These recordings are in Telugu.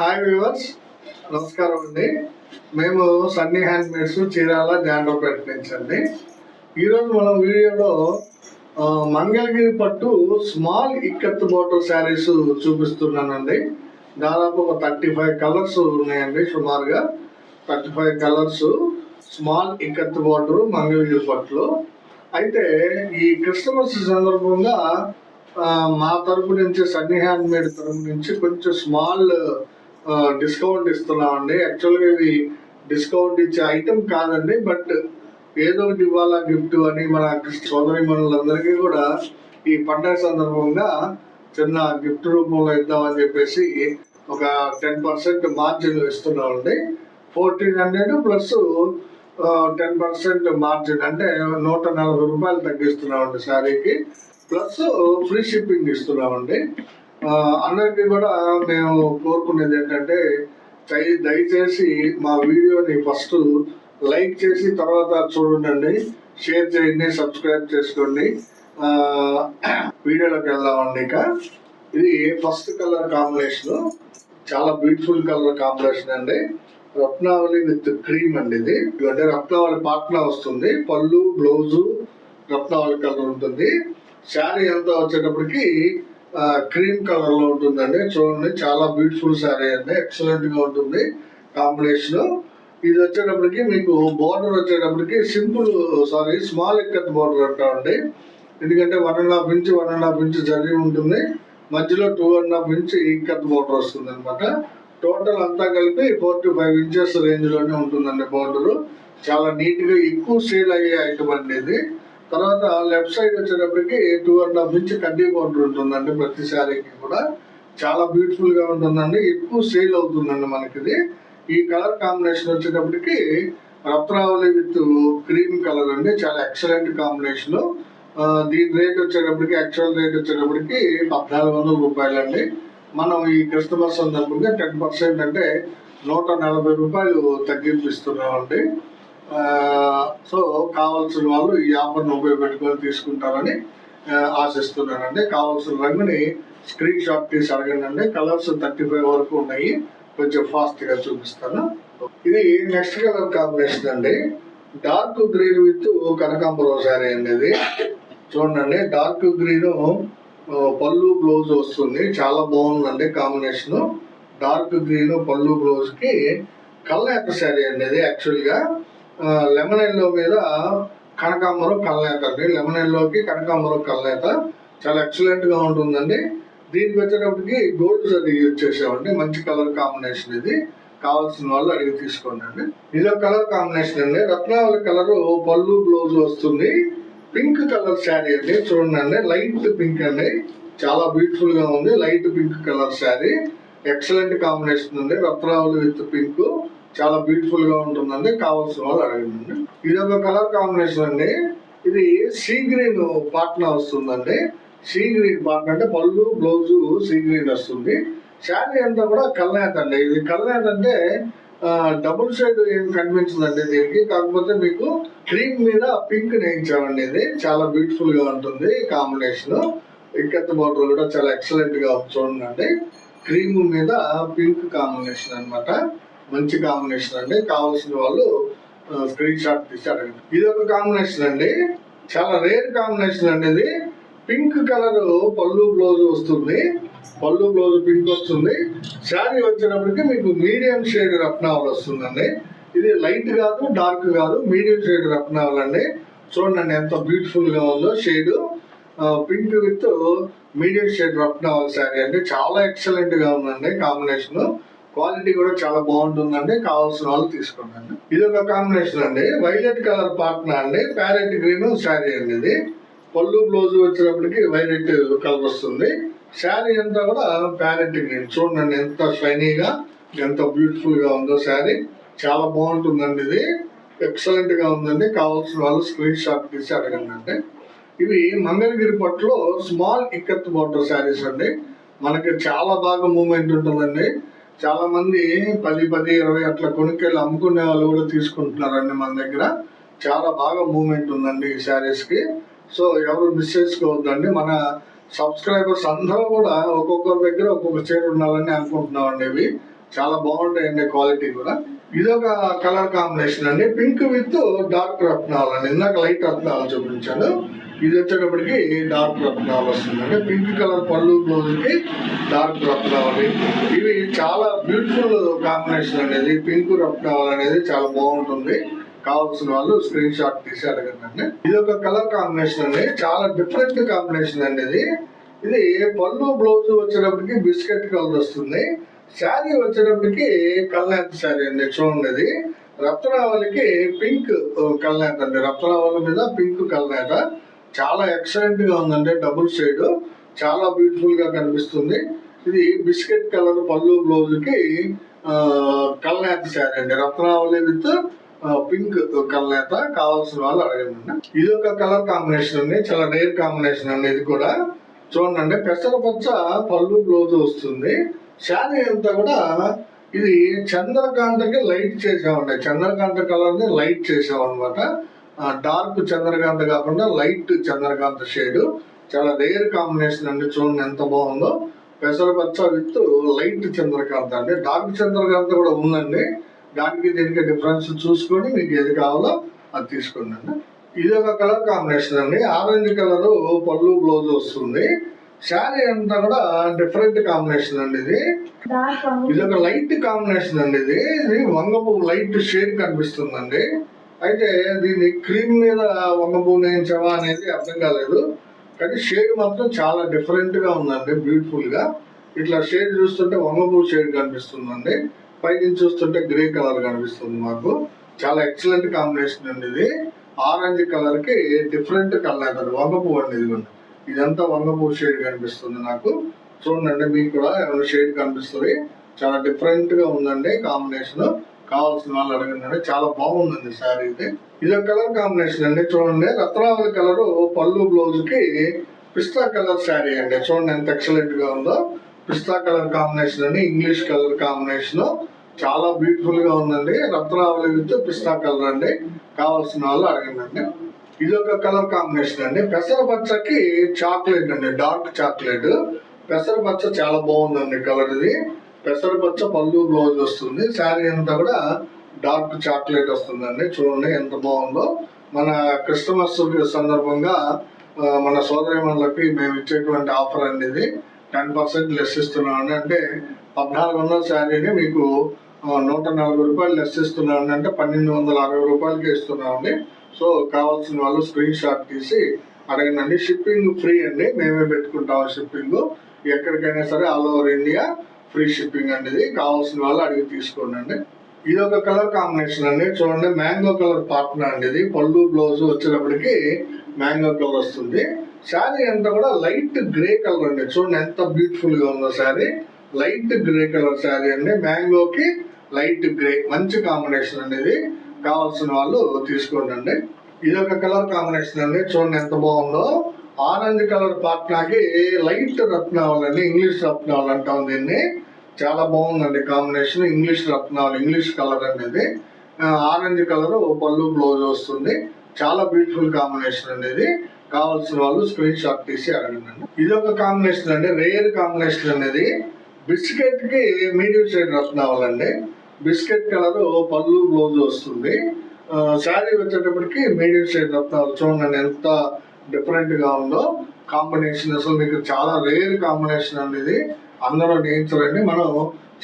హాయ్ వ్యూవర్స్ నమస్కారం అండి. మేము Sunny hand mades Chirala Jandrapeta నుంచి అండి. ఈరోజు మనం వీడియోలో మంగళగిరి పట్టు స్మాల్ ఇక్కత్ బోటర్ శారీస్ చూపిస్తున్నానండి. దాదాపు ఒక థర్టీ ఫైవ్ కలర్స్ ఉన్నాయండి సుమారుగా thirty five colours small ikat బోటరు Mangalagiri పట్టులో. అయితే ఈ క్రిస్టమస్ సందర్భంగా మా తరపు నుంచి సన్నీ హ్యాండ్ మేడ్ తరపు నుంచి కొంచెం స్మాల్ డిస్కౌంట్ ఇస్తున్నామండి. యాక్చువల్గా ఇవి డిస్కౌంట్ ఇచ్చే ఐటమ్ కాదండి బట్ ఏదో ఒకటి ఇవ్వాలా గిఫ్ట్ అని మన సోదరి మనులందరికీ కూడా ఈ పండగ సందర్భంగా చిన్న గిఫ్ట్ రూపంలో ఇద్దామని చెప్పేసి ఒక టెన్ పర్సెంట్ మార్జిన్ ఇస్తున్నామండి. Fourteen hundred plus ten percent margin అంటే నూట నలభై రూపాయలు తగ్గిస్తున్నామండి శారీకి. ప్లస్ ఫ్రీ షిప్పింగ్ ఇస్తున్నామండి. అందరికీ కూడా మేము కోరుకునేది ఏంటంటే దయచేసి మా వీడియోని ఫస్ట్ లైక్ చేసి తర్వాత చూడండి షేర్ చేయండి సబ్స్క్రైబ్ చేసుకోండి. వీడియోలోకి వెళ్దామండి ఇక. ఇది ఫస్ట్ కలర్ కాంబినేషన్. చాలా బ్యూటిఫుల్ కలర్ కాంబినేషన్ అండి. రత్నావళి విత్ క్రీమ్ అండి ఇది. అంటే రత్నావళి పాట్నా వస్తుంది. పళ్ళు బ్లౌజు రత్నావళి కలర్ ఉంటుంది. శారీ అంతా వచ్చేటప్పటికి క్రీమ్ కలర్లో ఉంటుందండి. చూడండి చాలా బ్యూటిఫుల్ శారీ అండి. ఎక్సలెంట్గా ఉంటుంది కాంబినేషన్. ఇది వచ్చేటప్పటికి మీకు బార్డర్ వచ్చేటప్పటికి simple sari small ikat border అంటామండి ఎందుకంటే one and half inch one and half inch జరిగి ఉంటుంది. మధ్యలో two and half inch ikat border వస్తుంది అనమాట టోటల్ అంతా కలిపి ఫోర్ టు ఫైవ్ ఇంచెస్ రేంజ్లోనే ఉంటుందండి బార్డర్ చాలా నీట్గా ఎక్కువ సేల్ అయ్యే ఐటమ్ అండి ఇది. తర్వాత లెఫ్ట్ సైడ్ వచ్చేటప్పటికి టూ అండ్ హాఫ్ ఇంచ్ కడ్డీ బార్డర్ ఉంటుందండి ప్రతి శారీకి కూడా. చాలా బ్యూటిఫుల్గా ఉంటుందండి. ఎక్కువ సేల్ అవుతుందండి మనకి ఇది ఈ కలర్ కాంబినేషన్ వచ్చేటప్పటికి రత్నావళి విత్ క్రీమ్ కలర్ అండి. చాలా ఎక్సలెంట్ కాంబినేషన్ దీని రేట్ వచ్చేటప్పటికి యాక్చువల్ రేట్ వచ్చేటప్పటికి పద్నాలుగు వందల రూపాయలు అండి మనం ఈ కస్టమర్ సందర్భంగా టెన్ పర్సెంట్ అంటే నూట నలభై రూపాయలు తగ్గింపు ఇస్తున్నామండి. సో కావాల్సిన వాళ్ళు ఈ ఆఫర్ను ఉపయోగపెట్టుకొని తీసుకుంటారని ఆశిస్తున్నానండి. కావాల్సిన రంగుని స్క్రీన్ షాట్ తీసి అడగండి కలర్స్ థర్టీ ఫైవ్ వరకు ఉన్నాయి. కొంచెం ఫాస్ట్గా చూపిస్తాను. ఇది నెక్స్ట్ కలర్ కాంబినేషన్ అండి. డార్క్ గ్రీన్ విత్ కనకాంబరం శారీ అండి ఇది. చూడండి డార్క్ గ్రీన్ పళ్ళు బ్లౌజ్ వస్తుంది. చాలా బాగుందండి కాంబినేషన్ డార్క్ గ్రీన్ పళ్ళు బ్లౌజ్కి యొక్క శారీ అండి ఇది యాక్చువల్గా. లెమన్ ఎల్లో మీద కనకాంబరం కల్నేత అండి. లెమన్ ఎల్లోకి కనకాంబరం కల్నేత చాలా ఎక్సలెంట్గా ఉంటుందండి. దీనికి వచ్చేటప్పటికి గోల్డ్ జరీ యూజ్ చేసామండి మంచి కలర్ కాంబినేషన్ ఇది. కావాల్సిన వాళ్ళు అడిగి తీసుకోండి అండి. ఇది ఒక కలర్ కాంబినేషన్ అండి. రత్నావళి కలరు పళ్ళు బ్లౌజ్ వస్తుంది. పింక్ కలర్ శారీ అండి. చూడండి లైట్ పింక్ అండి. చాలా బ్యూటిఫుల్గా ఉంది. Light pink colour sari excellent combination ఉంది. రత్నావళి విత్ పింక్ చాలా బ్యూటిఫుల్గా ఉంటుందండి. కావాల్సిన వాళ్ళు అడగండి. ఇది ఒక కలర్ కాంబినేషన్ అండి. ఇది సీ గ్రీన్ పాట్నా వస్తుందండి. సీ గ్రీన్ పాట్నా అంటే పళ్ళు బ్లౌజ్ సీ గ్రీన్ వస్తుంది. శారీ అంతా కూడా కల్నేత అండి. ఇది కల్నేత అంటే డబుల్ షేడ్ ఏం కనిపించదండి దీనికి. కాకపోతే మీకు క్రీమ్ మీద పింక్ నేయించామండి ఇది. చాలా బ్యూటిఫుల్గా ఉంటుంది కాంబినేషన్. ఇక్కత్ బోర్డర్ కూడా చాలా ఎక్సలెంట్గా చూడండి. క్రీమ్ మీద పింక్ కాంబినేషన్ అన్నమాట. మంచి కాంబినేషన్ అండి. కావాల్సిన వాళ్ళు స్క్రీన్ షాట్ తీసి అడగండి ఇది ఒక కాంబినేషన్ అండి. చాలా రేర్ కాంబినేషన్ అండి పింక్ కలర్ పళ్ళు బ్లౌజ్ వస్తుంది. పళ్ళు బ్లౌజ్ పింక్ వస్తుంది. శారీ వచ్చేటప్పటికి మీకు మీడియం షేడ్ రత్నావల్ వస్తుందండి. ఇది లైట్ కాదు డార్క్ కాదు మీడియం షేడ్ రత్నావల్ అండి. చూడండి ఎంత బ్యూటిఫుల్గా ఉందో shade pink with medium shade Ratnaval sari అండి. చాలా ఎక్సలెంట్గా ఉందండి కాంబినేషన్ క్వాలిటీ కూడా చాలా బాగుంటుందండి. కావాల్సిన వాళ్ళు తీసుకోండి. ఇది ఒక కాంబినేషన్ అండి. వైలెట్ కలర్ పాట్నా అండి. ప్యారెట్ గ్రీన్ శారీ అండి ఇది. పళ్ళు బ్లౌజ్ వచ్చేటప్పటికి వైలెట్ కలర్ వస్తుంది. శారీ అంతా కూడా ప్యారెట్ గ్రీన్ చూడండి ఎంత షైనీగా ఎంత బ్యూటిఫుల్గా ఉందో శారీ చాలా బాగుంటుందండి ఇది. ఎక్సలెంట్గా ఉందండి. కావాల్సిన వాళ్ళు స్క్రీన్ షాట్ తీసి అడగండి అంటే ఇవి మంగళగిరి పట్టులో స్మాల్ ఇక్కత్ బార్డర్ శారీస్ అండి. మనకి చాలా బాగా మూమెంట్ ఉంటుందండి. చాలా మంది పది పది ఇరవై అట్లా కొనుక్కెళ్ళి అమ్ముకునే వాళ్ళు కూడా తీసుకుంటున్నారండి మన దగ్గర. చాలా బాగా మూమెంట్ ఉందండి ఈ శారీస్కి. సో ఎవరు మిస్ చేసుకోవద్దండి. మన సబ్స్క్రైబర్స్ అందరూ కూడా ఒక్కొక్కరి దగ్గర ఒక్కొక్క చీర ఉండాలని అనుకుంటున్నామండి ఇవి. చాలా బాగుంటాయండి క్వాలిటీ కూడా. ఇది ఒక కలర్ కాంబినేషన్ అండి. పింక్ విత్ డార్క్ రత్నాలు అండి. ఇందాక లైట్ రత్నాలు చూపించాను ఇది వచ్చేటప్పటికి డార్క్ రత్నాలు వస్తుంది. అంటే పింక్ కలర్ పళ్ళు బ్లౌజ్కి డార్క్ రత్నాలు ఇవి చాలా బ్యూటిఫుల్ కాంబినేషన్ అనేది పింక్ రత్నాలు అనేది చాలా బాగుంటుంది. కావాల్సిన వాళ్ళు స్క్రీన్ షాట్ తీసి అడగండి. ఇది ఒక కలర్ కాంబినేషన్ అండి. చాలా డిఫరెంట్ కాంబినేషన్ అండి ఇది ఇది పళ్ళు బ్లౌజ్ వచ్చేటప్పటికి బిస్కెట్ కలర్ వస్తుంది. శారీ వచ్చేటప్పటికి కల్నాథ్ శారీ అండి. చూడండి రత్నావళికి పింక్ కల్నాథ్ అండి. రత్నావళి మీద పింక్ కల్నాథ చాలా ఎక్సలెంట్గా ఉందండి డబుల్ షేడ్ చాలా బ్యూటిఫుల్గా కనిపిస్తుంది. ఇది బిస్కెట్ కలర్ పళ్ళు బ్లౌజ్కి కల్నేత శారీ అండి. రత్నావళి విత్ పింక్ కల్నేత కావాల్సిన వాళ్ళు అడగండి. ఇది ఒక కలర్ కాంబినేషన్ అండి చాలా రేర్ కాంబినేషన్ అండి ఇది కూడా. చూడండి పెసరపచ్చ పళ్ళు బ్లౌజ్ వస్తుంది. శారీ అంతా కూడా ఇది చంద్రకాంతకి లైట్ చేసామండి చంద్రకాంత కలర్ని లైట్ చేసాం అనమాట డార్క్ చంద్రకాంత కాకుండా లైట్ చంద్రకాంత షేడ్ చాలా రేర్ కాంబినేషన్ అండి చూడండి ఎంత బాగుందో. పెసరపచ్చ విత్ లైట్ చంద్రకాంత అండి. డార్క్ చంద్రకాంత కూడా ఉందండి. దానికి దీనికి డిఫరెన్స్ చూసుకొని మీకు ఏది కావాలో అది తీసుకోండి. అండి ఇది ఒక కలర్ కాంబినేషన్ అండి. ఆరెంజ్ కలర్ పళ్ళు బ్లౌజ్ వస్తుంది. శారీ అంతా కూడా డిఫరెంట్ కాంబినేషన్ అండి ఇది. ఇది ఒక లైట్ కాంబినేషన్ అండి ఇది. ఇది వంగపు లైట్ షేడ్ కనిపిస్తుందండి. అయితే దీన్ని క్రీమ్ మీద వంగపు నేయించవా అనేది అర్థం కాలేదు. కానీ షేడ్ మాత్రం చాలా డిఫరెంట్గా ఉందండి బ్యూటిఫుల్గా. ఇట్లా షేడ్ చూస్తుంటే వంగపూ షేడ్ కనిపిస్తుందండి. పైనుంచి చూస్తుంటే గ్రే కలర్ కనిపిస్తుంది మాకు. చాలా ఎక్సలెంట్ కాంబినేషన్ అండి ఇది. ఆరెంజ్ కలర్కి డిఫరెంట్ కలర్ అది వంగపూ అండి ఇది ఇదంతా వంగపూ షేడ్ కనిపిస్తుంది నాకు. చూడండి మీకు కూడా ఏమైనా షేడ్ కనిపిస్తుంది. చాలా డిఫరెంట్గా ఉందండి కాంబినేషన్ కావాల్సిన వాళ్ళు అడగండి. చాలా బాగుందండి శారీ ఇది. ఇది ఒక కలర్ కాంబినేషన్ అండి. చూడండి రత్నావళి కలరు పళ్ళు బ్లౌజ్కి పిస్తా కలర్ శారీ అండి. చూడండి ఎంత ఎక్సలెంట్గా ఉందో. పిస్తా కలర్ కాంబినేషన్ అండి ఇంగ్లీష్ కలర్ కాంబినేషన్. చాలా బ్యూటిఫుల్గా ఉందండి. రత్నావళి విత్ పిస్తా కలర్ అండి. కావాల్సిన వాళ్ళు అడగండి ఇది ఒక కలర్ కాంబినేషన్ అండి. పెసరపచ్చకి చాక్లెట్ అండి. Dark chocolate. పెసరపచ్చ చాలా బాగుందండి కలర్ ఇది పెసరపచ్చ పళ్ళు బ్లౌజ్ వస్తుంది. శారీ అంతా కూడా డార్క్ చాక్లెట్ వస్తుందండి. చూడండి ఎంత బాగుందో. మన క్రిస్టమస్ సందర్భంగా మన సోదరిమణులకి మేము ఇచ్చేటువంటి ఆఫర్ అండి ఇది. టెన్ పర్సెంట్ లెస్ ఇస్తున్నామండి అంటే పద్నాలుగు వందల శారీని మీకు నూట నలభై రూపాయలు లెస్ ఇస్తున్నామండి అంటే పన్నెండు వందల అరవై రూపాయలకి ఇస్తున్నామండి సో కావాల్సిన వాళ్ళు స్క్రీన్ షాట్ తీసి అడగండి. షిప్పింగ్ ఫ్రీ అండి. మేమే పెట్టుకుంటాం షిప్పింగ్. ఎక్కడికైనా సరే all over India free shipping అండి ఇది కావాల్సిన వాళ్ళు అడిగి తీసుకోండి అండి ఇది ఒక కలర్ కాంబినేషన్ అండి. చూడండి మ్యాంగో కలర్ పార్ట్నర్ అండి ఇది. పళ్ళు బ్లౌజ్ వచ్చేటప్పటికి మ్యాంగో కలర్ వస్తుంది. శారీ అంతా కూడా లైట్ గ్రే కలర్ అండి. చూడండి ఎంత బ్యూటిఫుల్గా ఉందో sari. Light grey colour sari అండి. మ్యాంగోకి లైట్ గ్రే. మంచి కాంబినేషన్ అండి ఇది. కావాల్సిన వాళ్ళు తీసుకోండి అండి ఇది ఒక కలర్ కాంబినేషన్ అండి. చూడండి ఎంత బాగుందో. ఆరెంజ్ కలర్ పాట్నాకి లైట్ రత్నావళి ఇంగ్లీష్ రత్నావళి అంటాం దీన్ని. చాలా బాగుందండి కాంబినేషన్ ఇంగ్లీష్ రత్నాలు ఇంగ్లీష్ కలర్ అనేది. ఆరెంజ్ కలర్ పళ్ళు బ్లౌజ్ వస్తుంది. చాలా బ్యూటిఫుల్ కాంబినేషన్ అనేది కావాల్సిన వాళ్ళు స్క్రీన్ షాట్ తీసి అడగండి. ఇది ఒక కాంబినేషన్ అండి రేర్ కాంబినేషన్ అనేది. బిస్కెట్కి మీడియం షేడ్ రత్నావళి అండి. బిస్కెట్ కలర్ పళ్ళు బ్లౌజ్ వస్తుంది. శారీ వచ్చేటప్పటికి మీడియం షేడ్ రత్నాలు చూడండి ఎంత డిఫరెంట్గా ఉందో కాంబినేషన్ అసలు మీకు చాలా రేర్ కాంబినేషన్ అనేది అందరూ నేయించరండి మనం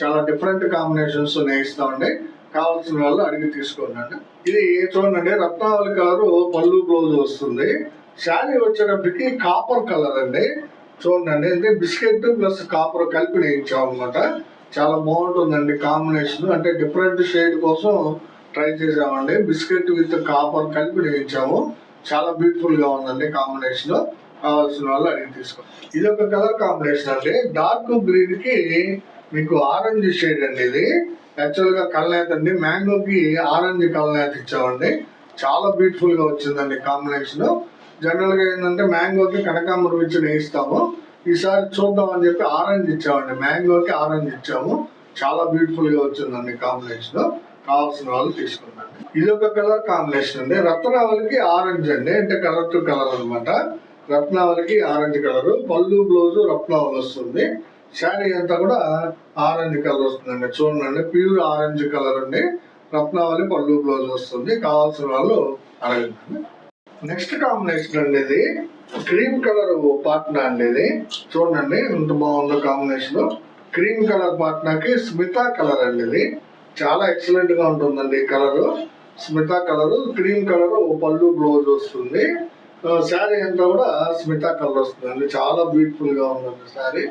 చాలా డిఫరెంట్ కాంబినేషన్స్ నేయిస్తామండి. కావాల్సిన వాళ్ళు అడిగి తీసుకోండి ఇది చూడండి రత్నావళి కలర్ పళ్ళు బ్లౌజ్ వస్తుంది. శారీ వచ్చేటప్పటికి కాపర్ కలర్ అండి. చూడండి అంటే బిస్కెట్ ప్లస్ కాపర్ కలిపి నేయించాం అనమాట చాలా బాగుంటుందండి కాంబినేషన్. అంటే డిఫరెంట్ షేడ్ కోసం ట్రై చేసామండి బిస్కెట్ విత్ కాపర్ కలిపి నేయించాము. చాలా బ్యూటిఫుల్గా ఉందండి కాంబినేషన్ కావాల్సిన వాళ్ళు అడిగి తీసుకో ఇది ఒక కలర్ కాంబినేషన్ అండి. డార్క్ గ్రీన్కి మీకు ఆరెంజ్ షేడ్ అండి ఇది. యాక్చువల్గా కల్నేత అండి. మ్యాంగో కి ఆరెంజ్ కల్నేత ఇచ్చామండి. చాలా బ్యూటిఫుల్గా వచ్చిందండి కాంబినేషన్ జనరల్గా ఏంటంటే మ్యాంగోకి కనకాంబరం ఇచ్చి వేయిస్తాము ఈసారి చూద్దాం అని చెప్పి ఆరెంజ్ ఇచ్చామండి. మ్యాంగోకి ఆరెంజ్ ఇచ్చాము. చాలా బ్యూటిఫుల్గా వచ్చిందండి కాంబినేషన్ కావాల్సిన వాళ్ళు తీసుకున్నాను ఇది ఒక కలర్ కాంబినేషన్ అండి. రత్నావళికి ఆరెంజ్ అండి. అంటే కలర్ టు కలర్ అనమాట రత్నావళికి ఆరెంజ్ కలర్. పళ్ళు బ్లౌజ్ రత్నావళి వస్తుంది. శారీ అంతా కూడా ఆరెంజ్ కలర్ వస్తుందండి. చూడండి ప్యూర్ ఆరెంజ్ కలర్ అండి. రత్నావళి పళ్ళు బ్లౌజ్ వస్తుంది. కావాల్సిన వాళ్ళు అడగండి. నెక్స్ట్ కాంబినేషన్ అండి ఇది. క్రీమ్ కలర్ పాట్నా అండి ఇది. చూడండి ఎంత బాగుందో కాంబినేషన్. క్రీమ్ కలర్ పాట్నాకి స్మితా కలర్ అండి ఇది. చాలా ఎక్సలెంట్గా ఉంటుందండి colour colour. Colour colour cream colour పళ్ళు బ్లౌజ్ వస్తుంది. శారీ అంతా కూడా స్మిత కలర్ వస్తుందండి. చాలా బ్యూటిఫుల్గా ఉందండి శారీ.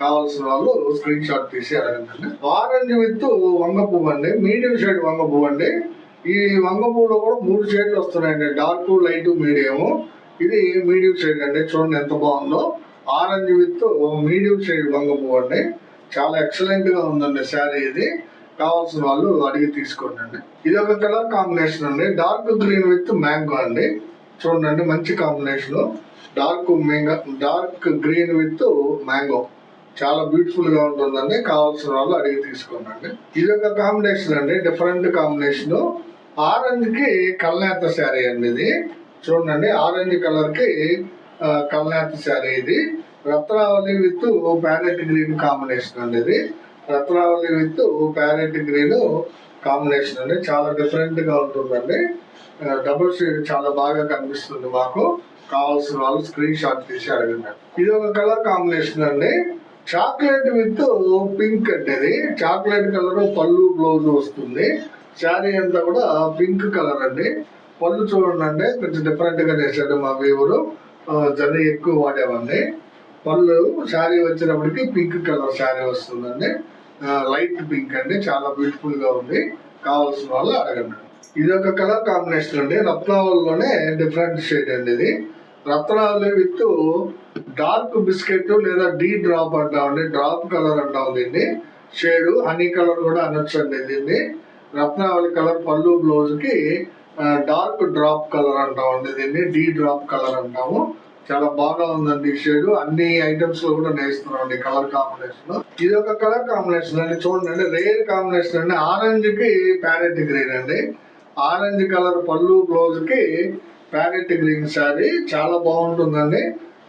కావాల్సిన వాళ్ళు స్క్రీన్ షాట్ తీసి అడగండి. ఆరెంజ్ విత్ వంగ పువ్వు అండి. మీడియం షేడ్ వంగ పువ్వు అండి. ఈ వంగ పువ్వులో కూడా మూడు షేడ్లు వస్తున్నాయండి. డార్క్ లైట్ మీడియం ఇది మీడియం షేడ్ అండి. చూడండి ఎంత బాగుందో. ఆరెంజ్ విత్ మీడియం షేడ్ వంగ పువ్వు అండి. చాలా ఎక్సలెంట్గా ఉందండి శారీ ఇది. కావాల్సిన వాళ్ళు అడిగి తీసుకోండి. ఇది ఒక కలర్ కాంబినేషన్ అండి. డార్క్ గ్రీన్ విత్ మ్యాంగో అండి. చూడండి మంచి combination dark mango dark green with mango చాలా బ్యూటిఫుల్గా ఉంటుందండి. కావాల్సిన వాళ్ళు అడిగి తీసుకోండి. ఇది ఒక కాంబినేషన్ అండి. డిఫరెంట్ కాంబినేషన్ ఆరెంజ్కి కల్నేత శారీ అండి ఇది. చూడండి ఆరెంజ్ కలర్కి కల్నేత శారీ ఇది. రత్నావళి విత్ ప్యారెట్ గ్రీన్ కాంబినేషన్ అండి ఇది. రత్నావళి విత్ ప్యారెట్ గ్రీన్ కాంబినేషన్ అండి. చాలా డిఫరెంట్గా ఉంటుందండి. డబుల్ షేడ్ చాలా బాగా కనిపిస్తుంది మాకు. కావాల్సిన వాళ్ళు స్క్రీన్ షాట్ తీసి అడగండి. ఇది ఒక కలర్ కాంబినేషన్ అండి. చాక్లెట్ విత్ పింక్ అంటే ఇది. చాక్లెట్ కలర్ పళ్ళు బ్లౌజ్ వస్తుంది. శారీ అంతా కూడా పింక్ కలర్ అండి. పళ్ళు చూడండి అంటే కొంచెం డిఫరెంట్గా చేశాడు మా వీవులు జర్నీ ఎక్కువ వాడేవండి పళ్ళు శారీ వచ్చినప్పటికీ పింక్ కలర్ శారీ వస్తుందండి. లైట్ పింక్ అండి చాలా బ్యూటిఫుల్గా ఉంది. కావాల్సిన వాళ్ళు అడగండి. ఇది ఒక కలర్ కాంబినేషన్ అండి. రత్నావళిలోనే డిఫరెంట్ షేడ్ అండి ఇది. రత్నావళి విత్ డార్క్ బిస్కెట్ లేదా డీ డ్రాప్ అంటామండి డ్రాప్ కలర్ అంటాం దీన్ని షేడ్ హనీ కలర్ కూడా అనొచ్చండి దీన్ని. రత్నావళి కలర్ పళ్ళు బ్లౌజ్కి డార్క్ డ్రాప్ కలర్ అంటామండి దీన్ని. డీ డ్రాప్ కలర్ అంటాము. చాలా బాగా ఉందండి షేడ్. అన్ని ఐటమ్స్లో కూడా నేస్తున్నాం అండి కలర్ కాంబినేషన్ ఇది ఒక కలర్ కాంబినేషన్ అండి. చూడండి రేర్ కాంబినేషన్ అండి. ఆరెంజ్కి ప్యారెట్ గ్రీన్ అండి. ఆరెంజ్ కలర్ పళ్ళు బ్లౌజ్కి ప్యారెట్ గ్రీన్ శారీ చాలా బాగుంటుందండి.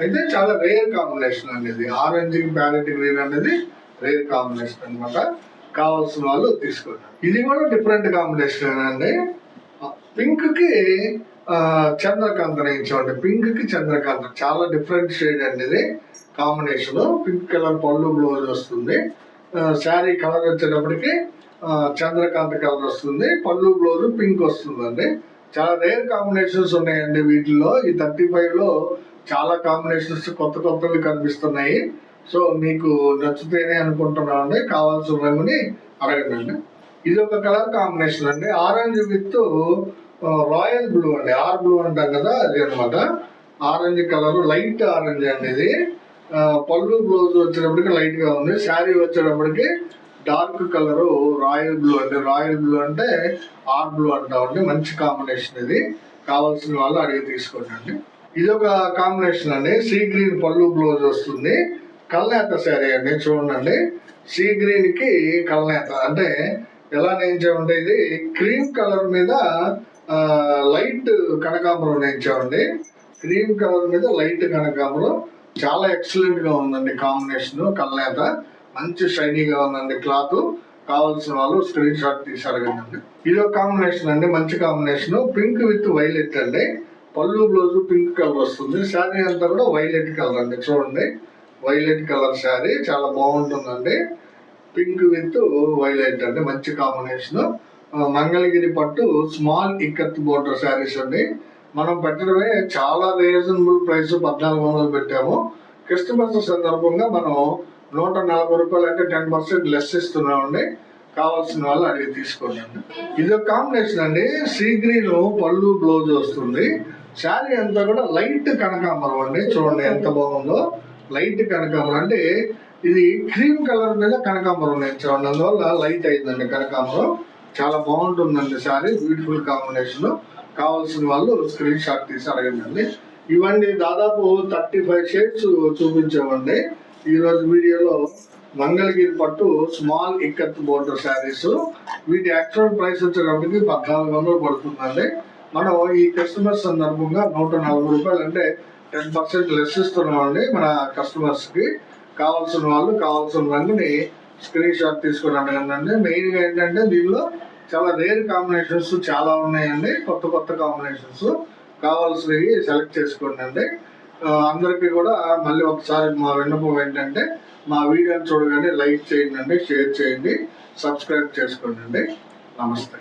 అయితే చాలా రేర్ కాంబినేషన్ అండి ఇది. ఆరెంజ్కి ప్యారెట్ గ్రీన్ అనేది రేర్ కాంబినేషన్ అన్నమాట. కావాల్సిన వాళ్ళు తీసుకుంటారు ఇది కూడా డిఫరెంట్ కాంబినేషన్ అండి. పింక్కి చంద్రకాంత నేయించామండి పింక్కి చంద్రకాంత. చాలా డిఫరెంట్ షేడ్ అండి ఇది. కాంబినేషన్. పింక్ కలర్ పళ్ళు బ్లౌజ్ వస్తుంది. శారీ కలర్ వచ్చేటప్పటికి చంద్రకాంత కలర్ వస్తుంది. పళ్ళు బ్లౌజ్ పింక్ వస్తుందండి. చాలా రేర్ కాంబినేషన్స్ ఉన్నాయండి వీటిలో ఈ థర్టీ ఫైవ్లో చాలా కాంబినేషన్స్ కొత్త కొత్తవి కనిపిస్తున్నాయి. సో మీకు నచ్చుతేనే అనుకుంటున్నానండి. కావాల్సిన రంగుని అడగండి. ఇది ఒక కలర్ కాంబినేషన్ అండి. ఆరెంజ్ విత్ రాయల్ బ్లూ అండి ఆర్ బ్లూ అంటాం కదా అది అనమాట ఆరెంజ్ కలర్ లైట్ ఆరెంజ్ అండి ఇది. పళ్ళు బ్లౌజ్ వచ్చేటప్పటికి లైట్గా ఉంది. శారీ వచ్చేటప్పటికి డార్క్ కలర్ రాయల్ బ్లూ అండి. రాయల్ బ్లూ అంటే ఆర్ బ్లూ అంటామండి మంచి కాంబినేషన్ ఇది. కావాల్సిన వాళ్ళు అడిగి తీసుకోండి. ఇది ఒక కాంబినేషన్ అండి. సీ గ్రీన్ పళ్ళు బ్లౌజ్ వస్తుంది. కల్నేత శారీ అండి చూడండి. సీ గ్రీన్కి కల్నేత. అంటే ఎలా నేయించామంటే ఇది క్రీమ్ కలర్ మీద లైట్ కనకాంబరం నేర్చామండి క్రీమ్ కలర్ మీద లైట్ కనకాంబరం. చాలా ఎక్సలెంట్గా ఉందండి కాంబినేషన్ కల్నేత. మంచి షైనీగా ఉందండి క్లాత్. కావాల్సిన వాళ్ళు స్క్రీన్ షాట్ తీసారు కదండి. ఇది ఒక కాంబినేషన్ అండి మంచి కాంబినేషన్. పింక్ విత్ వైలెట్ అండి. పళ్ళు బ్లౌజ్ పింక్ కలర్ వస్తుంది. శారీ అంతా కూడా వైలెట్ కలర్ అండి. చూడండి. వైలెట్ కలర్ శారీ చాలా బాగుంటుందండి. పింక్ విత్ వైలెట్ అండి మంచి కాంబినేషన్. మంగళగిరి పట్టు స్మాల్ ఇక్కత్ బోర్డర్ శారీస్ అండి. మనం పెట్టడమే చాలా రీజనబుల్ ప్రైస్ పద్నాలుగు వందలు పెట్టాము. క్రిస్టమస్ సందర్భంగా మనం నూట నలభై రూపాయలు అంటే టెన్ పర్సెంట్ లెస్ ఇస్తున్నామండి. కావాల్సిన వాళ్ళు అడిగి తీసుకోండి. ఇది ఒక కాంబినేషన్ అండి. సీ గ్రీన్ పళ్ళు బ్లౌజ్ వస్తుంది. శారీ అంతా కూడా లైట్ కనకాంబరం అండి. చూడండి ఎంత బాగుందో. లైట్ కనకాంబరం అంటే ఇది క్రీమ్ కలర్ మీద కనకాంబరం నేను చూడండి అందువల్ల లైట్ అయిందండి కనకాంబరం. చాలా బాగుంటుందండి శారీ. బ్యూటిఫుల్ కాంబినేషన్ కావాల్సిన వాళ్ళు స్క్రీన్ షాట్ తీసి అడగండి. ఇవన్నీ దాదాపు థర్టీ ఫైవ్ షేడ్స్ చూపించామండి ఈరోజు వీడియోలో మంగళగిరి పట్టు స్మాల్ ఇక్కత్ బోర్డర్ శారీస్ వీటి యాక్చువల్ ప్రైస్ వచ్చేటప్పటికి పద్నాలుగు వందలు పడుతుందండి. మనం ఈ కస్టమర్స్ సందర్భంగా నూట నలభై రూపాయలు అంటే టెన్ పర్సెంట్ లెస్ ఇస్తున్నామండి మన కస్టమర్స్కి కావాల్సిన వాళ్ళు కావాల్సిన రంగుని స్క్రీన్ షాట్ తీసుకుని అడగండి. మెయిన్గా ఏంటంటే దీనిలో చాలా రేర్ కాంబినేషన్స్ చాలా ఉన్నాయండి. కొత్త కొత్త కాంబినేషన్స్ కావాల్సినవి సెలెక్ట్ చేసుకోండి అండి. అందరికీ కూడా మళ్ళీ ఒకసారి మా విన్నపం ఏంటంటే మా వీడియోని చూడగానే లైక్ చేయండి షేర్ చేయండి సబ్స్క్రైబ్ చేసుకోండి నమస్తే.